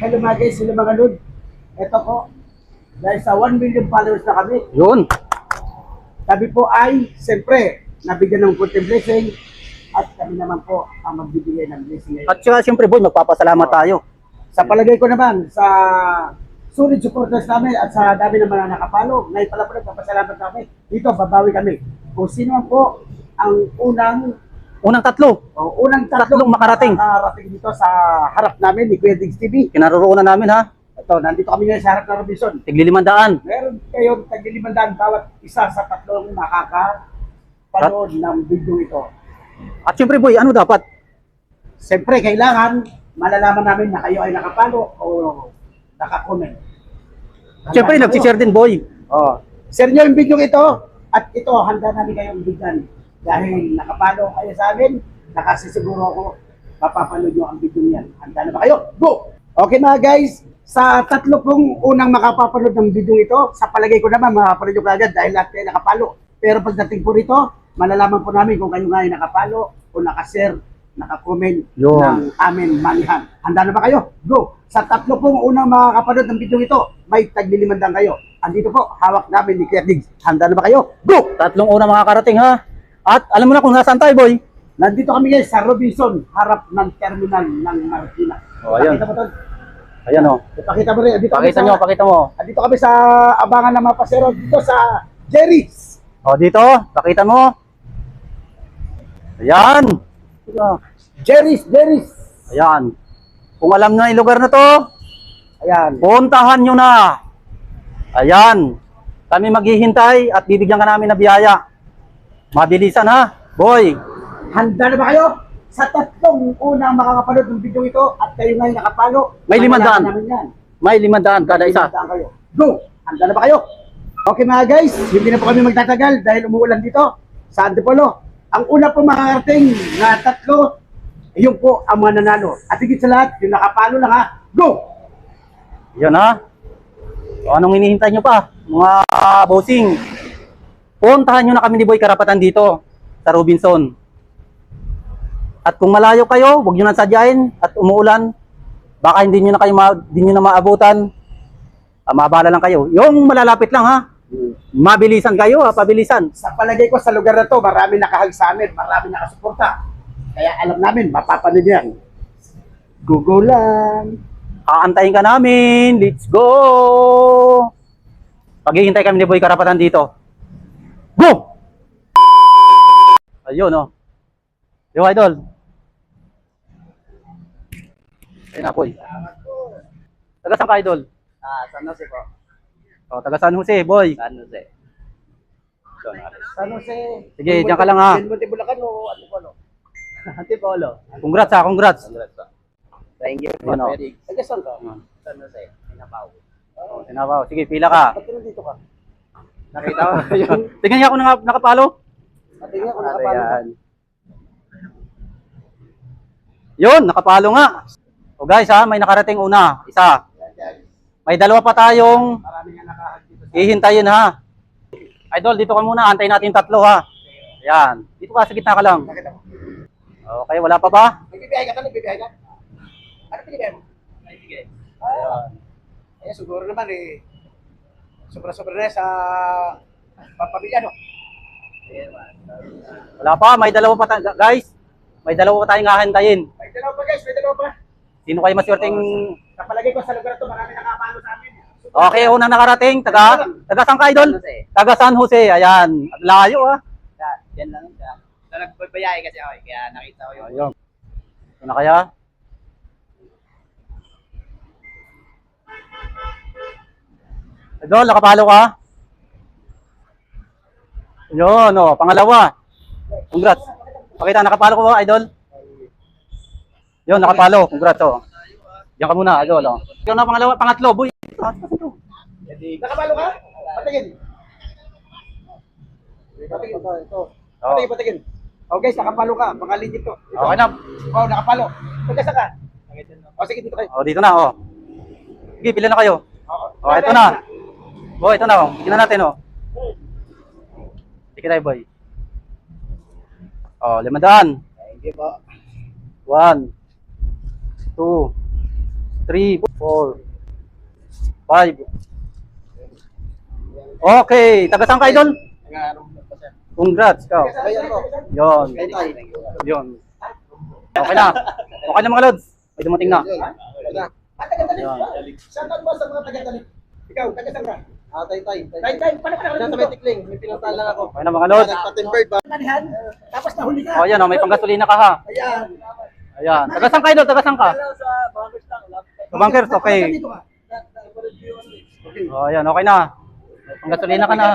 Hello mga guys, hello mga lud. Ito po, dahil sa 1 million followers na kami, Yun. kami po ay, siyempre, nabigyan ng konting blessing at kami naman po ang magbibigay ng blessing ngayon. At saka siyempre boy, magpapasalamat tayo. Sa palagay ko naman, sa solid supporters namin at sa dami ng mga nakapalo, ngayon pala po nagpapasalamat kami. Dito, babawi kami. Kung sino po ang unang Unang tatlo, o unang Tatlong makarating. makarating dito sa harap namin ni Kuya Diggs TV. kinaroroonan namin ha. Ito, nandito kami ngayon sa harap ng Robinson. Tigli limandaan. Meron kayong taglilimandaan bawat isa sa tatlong nakaka-panood ng video ito. At siyempre boy, ano dapat? Siyempre, kailangan malalaman namin na kayo ay nakapalo o nakakomment. Siyempre, Handa na nagsishare din boy. kayo. Oh. Share nyo yung video ito at ito, handa namin kayong bigyan. Dahil nakapalo kayo sa amin, nakasisiguro ako, mapapanood nyo ang video niyan. Handa na ba kayo? Go! Okay mga guys, sa tatlo pong unang makapapanood ng video ito, sa palagay ko naman, makapanood nyo kaagad dahil lahat kayo nakapalo. Pero pagdating po rito, malalaman po namin kung kayo nga ay nakapalo o nakashare, nakakomment Yun. ng amin manihan. Handa na ba kayo? Go! Sa tatlo pong unang makakapanood ng video ito, may taglilimandang kayo. Andito po, hawak namin ni Kuya Diggs. Handa na ba kayo? Go! Tatlong unang makakarating ha. At alam mo na kung nasaan tayo boy. Nandito kami guys sa Robinson, harap ng terminal ng Marikina. Oh, ayan. Pakita mo to. Ayan o. Ipakita mo rin. Dito Pakita nyo, pakita mo. Andito kami sa abangan ng mga pasero dito sa Jerry's. O dito, pakita mo. Ayan. Jerry's, Jerry's. Ayan. Kung alam na yung lugar na to, Ayan. puntahan nyo na. Ayan. Kami maghihintay at bibigyan ka namin na biyaya. Mabilisan ha. Boy, Handa na ba kayo? Sa tatlong unang makakapanood ng video ito at kayo ngayon nakapalo, May limandaan. may limandaan kada isa. Kayo. Go! Handa na ba kayo? Okay mga guys, hindi na po kami magtatagal dahil umuulan dito sa Antipolo. Ang una po makakarating na tatlo, yun po ang mga nanalo. At higit sa lahat, yung nakapalo lang ha, go! Yan ha. So, anong hinihintay nyo pa? Mga bossing. Puntahan nyo na kami ni Boy Karapatan dito sa Robinson. At kung malayo kayo, huwag nyo na sadyain at umuulan. Baka hindi nyo na kayo ma- hindi nyo na maabutan. Ah, maabala lang kayo. Yung malalapit lang ha. Mabilisan kayo ha, pabilisan. Sa palagay ko sa lugar na to, marami nakahag sa amin, marami nakasuporta. Kaya alam namin, mapapanood yan. Go go lang. Aantayin ka namin. Let's go! Paghihintay kami ni Boy Karapatan dito. Go! Ayun, oh. Yo, idol. Ayun na, Boy. Taga saan ka, idol? Ah, San Jose po. Oh, taga San Jose, Boy. San Jose. Don Ares. San Jose. Sige, diyan ka lang, ha. Monte Bulacan o ano po, no? Antipolo. Congrats, ha, congrats. Congrats po. Thank you. Ano? Eric. Taga saan ka? San Jose. Inapaw. Oh, sinabaw. Sige, pila ka. Ba't ka nandito ka? Nakita mo yung... Tingnan niya ako naka, nakapalo. Kung Ano nakapalo ka. yan? Yun, nakapalo nga. O guys, ha, may nakarating una. Isa. May dalawa pa tayong. Ihintayin ha. Idol, dito ka muna. Antayin natin yung tatlo ha. Ayan. Dito ka, sa gitna ka lang. Okay, wala pa ba? Nagbibihay ka ka, nagbibihay ka? Ano pinigay mo? Ayun. Eh, siguro naman eh. Sobra-sobra na sa papamilya, no? Wala pa. May dalawa pa ta- guys. May dalawa pa tayong hahantayin. May dalawa pa guys, may dalawa pa. Sino kayo maswerteng... Sa palagay ko sa lugar to, marami nakapalo sa amin. Okay, unang nakarating. Taga, taga idol? San Jose. Taga San Jose. Ayan. At layo ha. Yan, lang siya. So, nagbabayay kasi ako eh, kaya nakita ko yung... Ayun. Ito na kaya? Idol, nakapalo ka? Yun, oh, pangalawa. Congrats. Pakita, nakapalo ko ba, idol? Yun, nakapalo. Congrats, oh. Diyan ka muna, idol, oh. Ikaw na pangalawa, pangatlo, boy. Nakapalo ka? Patingin. Patingin. Ito. Oh. Patingin, patingin. Oh guys, nakapalo ka. Baka legit to. Ito. Okay na. Oh, nakapalo. Pagkasa ka? Oh, sige, dito kayo. Oh, dito na, oh. Sige, pila na kayo. Oo. Oh, ito na. Boy, ito na, oh. Tignan natin, oh. Sige tayo, boy. Oh, limandaan. Thank you po. One, two, three, four, five. Okay, taga saan ka, idol? Congrats, ka. Yon. Yon. Okay na. Okay na mga lods. May dumating na. At taga-talit. Yan. Saan ka ba sa mga taga-talit? Ikaw, taga saan ka? Ah, tay, tay. Tay, tay, paano ka Nasa may tikling, may pinuntahan lang ako. Okay na mga lods. Nagpa-timber ba? Tapos nahuli ka. O yan, oh, may panggasolina ka ha. Ayan. Ayan. Taga saan ka, idol? Taga saan ka? Sa bunkers, okay. Dito ka. O yan, okay na. Panggasolina ka na.